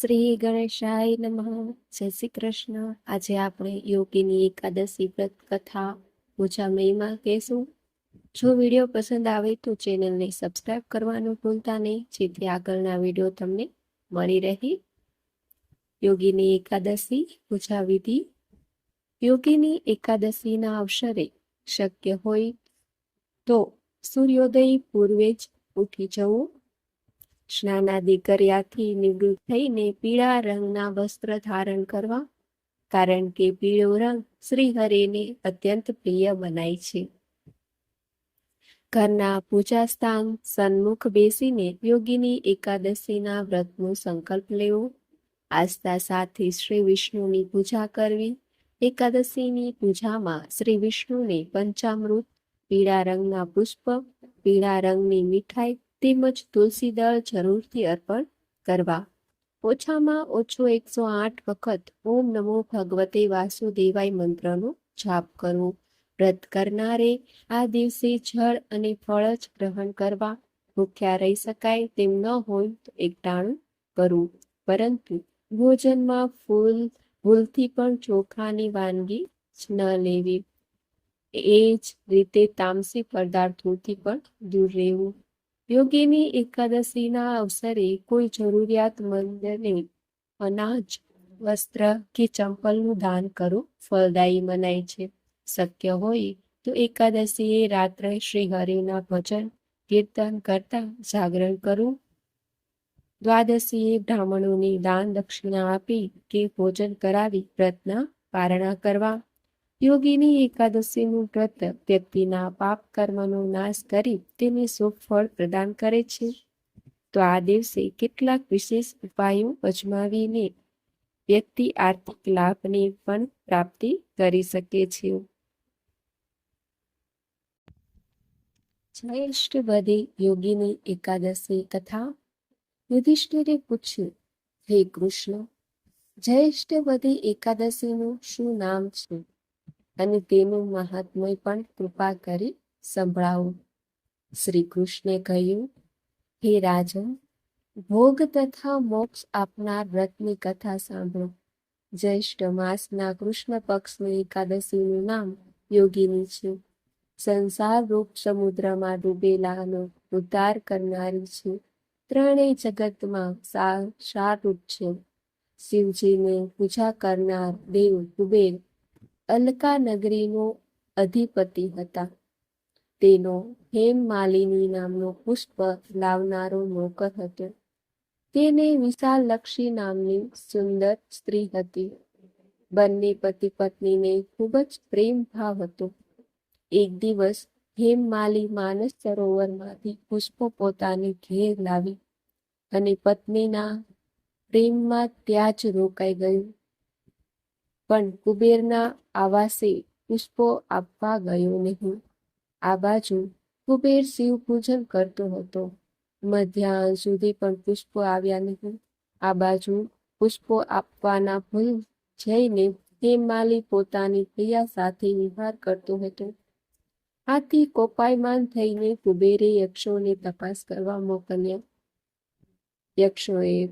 શ્રી ગણેશાય નમઃ. જય શ્રી કૃષ્ણ. આજે આપણે યોગીની એકાદશી વ્રત કથા પૂજા મહિમા કહેશું. જો વીડિયો પસંદ આવે તો ચેનલને સબસ્ક્રાઇબ કરવાનું ભૂલતા નહીં. જેથી આગળના વીડિયો તમને મળી રહે. યોગીની એકાદશી પૂજા વિધિ. યોગીની એકાદશીના અવસરે શક્ય હોય તો સૂર્યોદય પૂર્વે જ ઉઠી જવું. સ્નાનાદિ કર્યાથી નિવૃત્ત થઈને પીળા રંગના વસ્ત્ર ધારણ કરવા, કારણ કે પીળો રંગ શ્રીહરિને અત્યંત પ્રિય બનાય છે. ઘરના પૂજા સ્થાન સન્મુખ બેસીને યોગીની એકાદશીના વ્રતનો સંકલ્પ લેવો, આસ્થા સાથે શ્રી વિષ્ણુની પૂજા કરવી, એકાદશીની પૂજામાં શ્રી વિષ્ણુને પંચામૃત, પીળા રંગના પુષ્પ, પીળા રંગની મીઠાઈ તેમજ તુલસીદળ જરૂરથી અર્પણ કરવા. ઓછામાં ઓછો એકસો આઠ વખત ઓમ નમો ભગવતે વાસુદેવાય મંત્રનો જાપ કરવો. વ્રત કરનારે આ દિવસે જળ અને ફળ જ ગ્રહણ કરવા ભૂખ્યા રહી શકાય તેમ ન હોય તો એકટાણું કરવું. પરંતુ ભોજનમાં ફૂલ, ભૂલથી પણ ચોખાની વાનગી જ ન લેવી. એ જ રીતે તામસી પદાર્થોથી પણ દૂર રહેવું. યોગીની એકાદશીના અવસરે કોઈ જરૂરિયાતમંદને અનાજ, વસ્ત્ર કે ચંપલનું દાન કરવું ફળદાયી મનાય છે. શક્ય હોય તો એકાદશીએ રાત્રે શ્રી હરિના ભજન, કીર્તન કરતા જાગરણ કરવું દ્વાદશીએ બ્રાહ્મણોની દાન દક્ષિણા આપી કે ભોજન કરાવી વ્રતના પારણા કરવા. યોગીની એકાદશીનું વ્રત વ્યક્તિના પાપ કર્મનો નાશ કરી તેને શુભ ફળ પ્રદાન કરે છે. તો આ દિવસે કેટલાક વિશેષ ઉપાયો અજમાવીને વ્યક્તિ આર્થિક લાભની પણ પ્રાપ્તિ કરી શકે છે. જયેષ્ઠવદી યોગીની એકાદશી તથા યુધિષ્ઠિરે પૂછ્યું, હે કૃષ્ણ જયેષ્ઠવદી એકાદશીનું શું નામ છે? અને તેનું મહાત્મય પણ કૃપા કરી સંભળાવો. શ્રી કૃષ્ણે કહ્યું, હે રાજન, ભોગ તથા મોક્ષ આપનાર વ્રતની કથા સાંભળો. જ્યેષ્ઠ માસના કૃષ્ણ પક્ષની એકાદશીનું નામ યોગીની છે. સંસાર રૂપ સમુદ્રમાં ડૂબેલાનો ઉદ્ધાર કરનારી છે. ત્રણેય જગતમાં સારૂપ છે. શિવજીને પૂજા કરનાર દેવ કુબેર અલકા નગરીનો અધિપતિ હતા. તેનો હેમ માલિની નામનો પુષ્પ લાવનારો નોકર હતો. તેને વિશાલ લક્ષી નામની સુંદર સ્ત્રી હતી. બંને પતિ પત્નીને ખૂબ જ પ્રેમ ભાવ હતો. એક દિવસ હેમમાલી માનસ સરોવરમાંથી પુષ્પો પોતાની ઘેર લાવી અને પત્નીના પ્રેમમાં ત્યાં જ રોકાઈ ગયું. પણ કુબેરના આવાસે પુષ્પો આપવા ગયો નહીં. આ બાજુ કુબેર શિવ પૂજન કરતો હતો. મધ્યાહન સુધી પણ પુષ્પો આવ્યા નહીં. આ બાજુ પુષ્પો આપવાના ભૂલ જઈને તે માલી પોતાની પ્રિયા સાથે વિહાર કરતો હતો. આથી કોપાયમાન થઈને કુબેરે યક્ષોને તપાસ કરવા મોકલ્યા. યક્ષોએ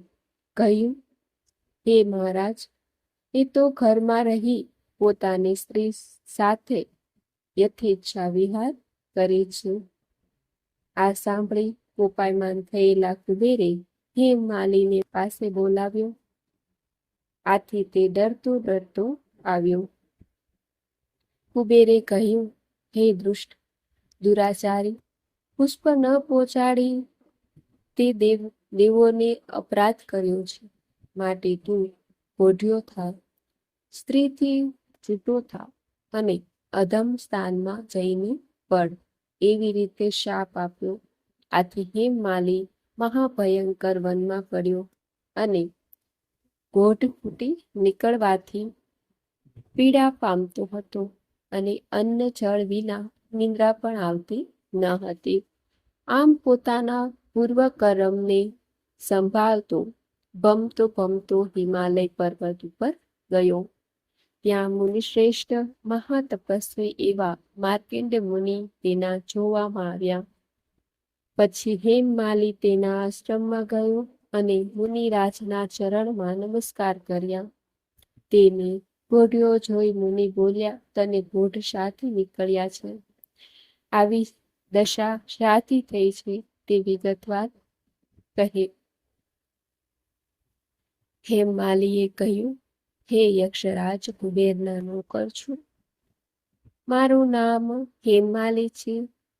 કહ્યું, હે મહારાજ એ તો ઘરમાં રહી પોતાની સ્ત્રી સાથે યથેચ્છા વિહાર કરે છે. આ સાંભળી કોપાયમાન થયેલા કુબેરે હેમ માલીને પાસે બોલાવ્યો. આથી તે ડરતો ડરતો આવ્યો. કુબેરે કહ્યું, હે દૃષ્ટ, દુરાચારી, પુષ્પ ન પહોંચાડી તે દેવ, દેવોને અપરાધ કર્યો છે. માટે તું ઓઢ્યો થા સ્ત્રીથી છૂટો થાવ અને અધમ સ્થાનમાં જઈને પડ. એવી રીતે શાપ આપ્યો. આથી હેમ માલી, મહાભયંકર વનમાં પડ્યો અને ગોઢ ફૂટી નીકળવાથી પીડા પામતો હતો અને અન્ન જળ વિના નિંદ્રા પણ આવતી ન હતી. આમ પોતાના પૂર્વ કર્મને સંભાળતો, ભમતો ભમતો હિમાલય પર્વત ઉપર ગયો. ત્યાં મુનિ શ્રેષ્ઠ મહાતપસ્વી એવા માર્કેન્ડ મુનિ તેના જોવામાં આવ્યા. પછી હેમમાલી તેના આશ્રમમાં ગયો અને મુનિરાજના ચરણમાં નમસ્કાર કર્યા. તેને ઘોડિયો જોઈ મુનિ બોલ્યા, તને ઘોડ શાથી નીકળ્યા છે. આવી દશા શાથી થઈ છે તે વિગતવાર કહે. હેમ માલીએ કહ્યું હે યક્ષરાજ કુબેરના નોકર છું. મારું નામ હેમાલી છે.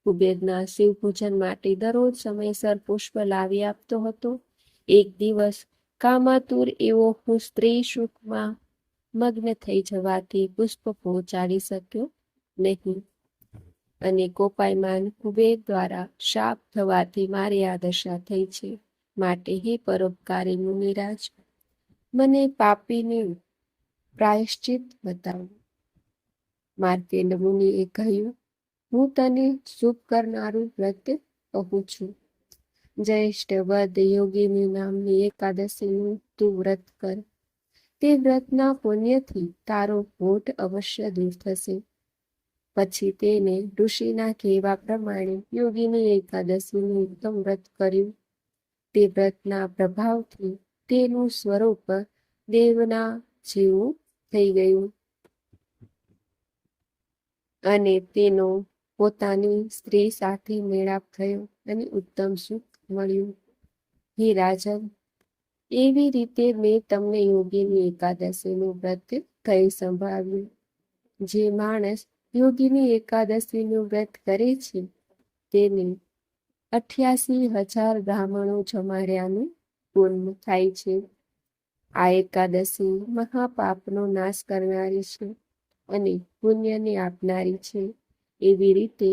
કુબેરના શિવ પૂજન માટે દરરોજ સમયસર પુષ્પ લાવી આપતો હતો. એક દિવસ કામાતુર એવો હું સ્ત્રી સુખમાં મગ્ન થઈ જવાથી પુષ્પ પહોંચાડી શક્યો નહીં. અને કોપાયમાન કુબેર દ્વારા શાપ થવાથી મારી આ દશા થઈ છે. માટે હે પરોપકારી મુનિરાજ, મને પાપીને પ્રાયશ્ચિત બતાવો. માર્કેન્ડ મુનિએ કહ્યું, હું તને શુભ કરનારું વ્રત કહું છું. જ્યેષ્ઠ વદ યોગીની નામની એકાદશીનું તું વ્રત કર. તે વ્રતના પુણ્યથી તારો ભોટ અવશ્ય દૂર થશે. પછી તેને ઋષિના કહેવા પ્રમાણે યોગીની એકાદશીનું ઉત્તમ વ્રત કર્યું. તે વ્રતના પ્રભાવથી તેનું સ્વરૂપ દેવના જેવું થઈ ગયું. અને તેનો પોતાની સ્ત્રી સાથે મેળાપ થયો અને ઉત્તમ સુખ મળ્યું. હે રાજન, એવી રીતે મેં તમને યોગીની એકાદશીનું વ્રત કહી સંભળાવ્યું જે માણસ યોગીની એકાદશીનું વ્રત કરે છે, તેને અઠ્યાસી હજાર બ્રાહ્મણો જમાડ્યાનું પૂર્ણ થાય છે. આ એકાદશી મહાપાપનો નાશ કરનારી છે અને પુણ્યને આપનારી છે. એવી રીતે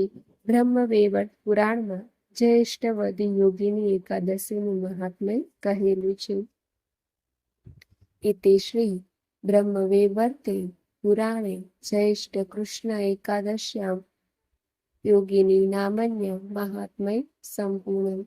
બ્રહ્મવેવટ પુરાણમાં જ્યેષ્ઠવદી યોગીની એકાદશીનું મહાત્મ્ય કહેલું છે. ઇતિ શ્રી બ્રહ્મવેવર્તે પુરાણે જ્યેષ્ઠ કૃષ્ણ એકાદશ્યામ યોગીની નામન્ય મહાત્મય સંપૂર્ણ